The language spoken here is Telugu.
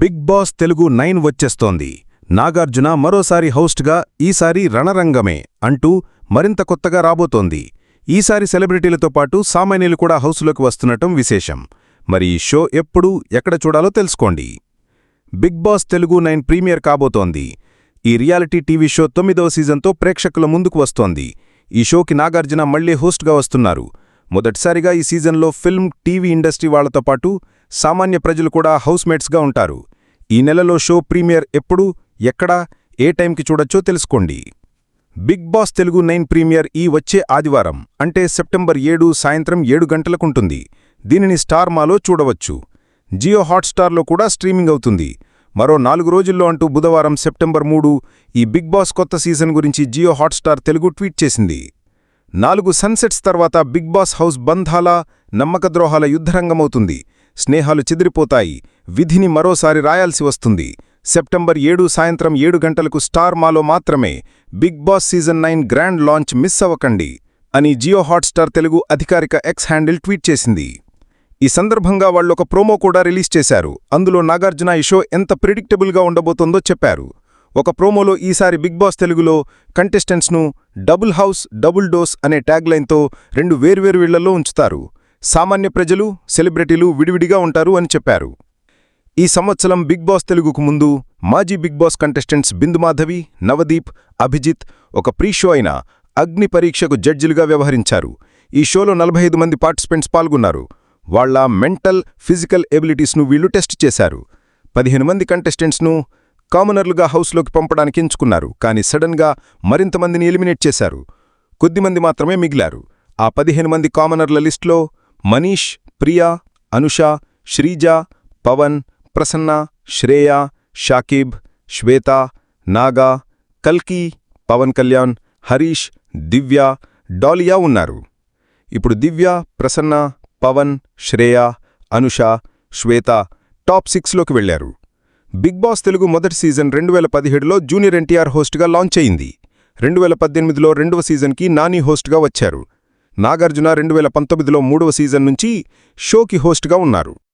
బిగ్ బాస్ తెలుగు నైన్ వచ్చేస్తోంది. నాగార్జున మరోసారి హోస్ట్గా ఈసారి రణరంగమే అంటూ మరింత కొత్తగా రాబోతోంది. ఈసారి సెలబ్రిటీలతో పాటు సామాన్యులు కూడా హౌస్లోకి వస్తుండటం విశేషం. మరి ఈ షో ఎప్పుడు ఎక్కడ చూడాలో తెలుసుకోండి. Bigg Boss Telugu nine premiere కాబోతోంది. ఈ రియాలిటీ టీవీ షో తొమ్మిదవ సీజన్తో ప్రేక్షకుల ముందుకు వస్తోంది. ఈ షోకి నాగార్జున మళ్ళీ హోస్ట్గా వస్తున్నారు. మొదటిసారిగా ఈ సీజన్లో ఫిల్మ్ టీవీ ఇండస్ట్రీ వాళ్ళతో పాటు సామాన్య ప్రజలు కూడా హౌస్మేట్స్గా ఉంటారు. ఈ నెలలో షో ప్రీమియర్ ఎప్పుడు ఎక్కడ ఏ టైంకి చూడొచ్చో తెలుసుకోండి. Bigg Boss Telugu nine premiere ఈ వచ్చే ఆదివారం అంటే సెప్టెంబర్ ఏడు సాయంత్రం ఏడు గంటలకుంటుంది దీనిని స్టార్ మాలో చూడవచ్చు. జియో హాట్స్టార్లో కూడా స్ట్రీమింగ్ అవుతుంది. మరో నాలుగు రోజుల్లో అంటూ బుధవారం సెప్టెంబర్ మూడు ఈ బిగ్ బాస్ కొత్త సీజన్ గురించి జియో హాట్స్టార్ తెలుగు ట్వీట్ చేసింది. నాలుగు సన్సెట్స్ తర్వాత బిగ్ బాస్ హౌస్ బంధాల నమ్మకద్రోహాల యుద్ధరంగమవుతుంది. స్నేహాలు చెదిరిపోతాయి. విధిని మరోసారి రాయాల్సి వస్తుంది. సెప్టెంబర్ ఏడు సాయంత్రం ఏడు గంటలకు స్టార్ మాలో మాత్రమే Bigg Boss season nine grand launch miss అవ్వకండి అని జియో హాట్స్టార్ తెలుగు అధికారిక ఎక్స్ హ్యాండిల్ ట్వీట్ చేసింది. ఈ సందర్భంగా వాళ్ళొక ప్రోమో కూడా రిలీజ్ చేశారు. అందులో నాగార్జున ఈ షో ఎంత ప్రిడిక్టబుల్గా ఉండబోతోందో చెప్పారు. ఒక ప్రోమోలో ఈసారి బిగ్ బాస్ తెలుగులో కంటెస్టెంట్స్ను డబుల్ హౌస్ డబుల్ డోస్ అనే ట్యాగ్లైన్తో రెండు వేర్వేరు ఇళ్ళలో ఉంచుతారు. సామాన్య ప్రజలు సెలబ్రిటీలు విడివిడిగా ఉంటారు అని చెప్పారు. ఈ సంవత్సరం బిగ్ బాస్ తెలుగుకు ముందు మాజీ Bigg Boss contestants Bindumadhavi Navdeep Abhijeet ఒక ప్రీ షో అయిన అగ్ని పరీక్షకు జడ్జిలుగా వ్యవహరించారు. ఈ షోలో నలభై మంది పార్టిసిపెంట్స్ పాల్గొన్నారు. వాళ్ళ మెంటల్ ఫిజికల్ ఎబిలిటీస్ను వీళ్ళు టెస్ట్ చేశారు. పదిహేను మంది కంటెస్టెంట్స్ను కామనర్లుగా హౌస్లోకి పంపడానికి ఎంచుకున్నారు కానీ సడన్గా మరింత మందిని ఎలిమినేట్ చేశారు. కొద్దిమంది మాత్రమే మిగిలారు. ఆ పదిహేను మంది కామనర్ల లిస్టులో మనీష్ ప్రియా అనుష శ్రీజ పవన్ ప్రసన్న శ్రేయ షాకిబ్ శ్వేత నాగా కల్కి పవన్ కళ్యాణ్ హరీష్ దివ్య డాలియా ఉన్నారు. ఇప్పుడు దివ్య ప్రసన్న పవన్ శ్రేయ అనుష శ్వేత టాప్ సిక్స్లోకి వెళ్ళారు బిగ్ బాస్ తెలుగు మొదటి సీజన్ రెండు వేల పదిహేడులో జూనియర్ ఎన్టీఆర్ హోస్ట్గా లాంచ్ అయింది. రెండు వేల పద్దెనిమిదిలో రెండవ సీజన్కి నాని హోస్ట్గా వచ్చారు. నాగార్జున రెండు వేల పంతొమ్మిదిలో మూడవ సీజన్ నుంచి షోకి హోస్ట్గా ఉన్నారు.